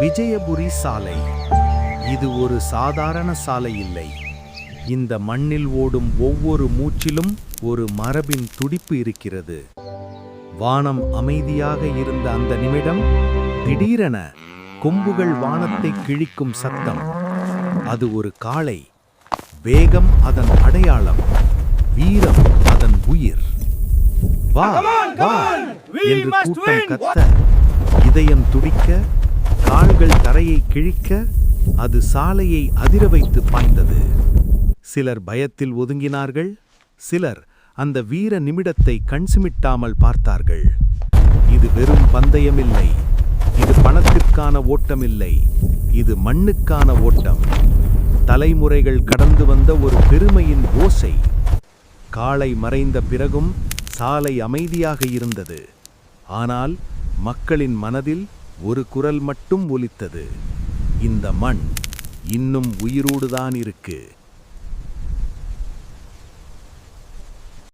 விஜயபுரி சாலை. இது ஒரு சாதாரண சாலை இல்லை. இந்த மண்ணில் ஓடும் ஒவ்வொரு மூச்சிலும் ஒரு மரபின் துடிப்பு இருக்கிறது. வானம் அமைதியாக இருந்த அந்த நிமிடம் திடீரென கொம்புகள் வானத்தை கிழிக்கும் சத்தம். அது ஒரு காளை. வேகம் அதன் அடையாளம். வீரம் அதன் உயிர். வா வா என்று கூட்டம் கத்த இதயம் துடிக்க தரையை கிழிக்க அது சாலையை அதிர வைத்து பாய்ந்தது. சிலர் பயத்தில் ஒதுங்கினார்கள் சிலர் அந்த வீர நிமிடத்தை கண் சிமிட்டாமல் பார்த்தார்கள். இது வெறும் பந்தயமில்லை இது பணத்திற்கான ஓட்டமில்லை இது மண்ணுக்கான ஓட்டம். தலைமுறைகள் கடந்து வந்த ஒரு பெருமையின் ஓசை. காலை மறைந்த பிறகும் சாலை அமைதியாக இருந்தது. ஆனால் மக்களின் மனதில் ஒரு குரல் மட்டும் ஒலித்தது. இந்த மண் இன்னும் உயிரோடுதான் இருக்கு.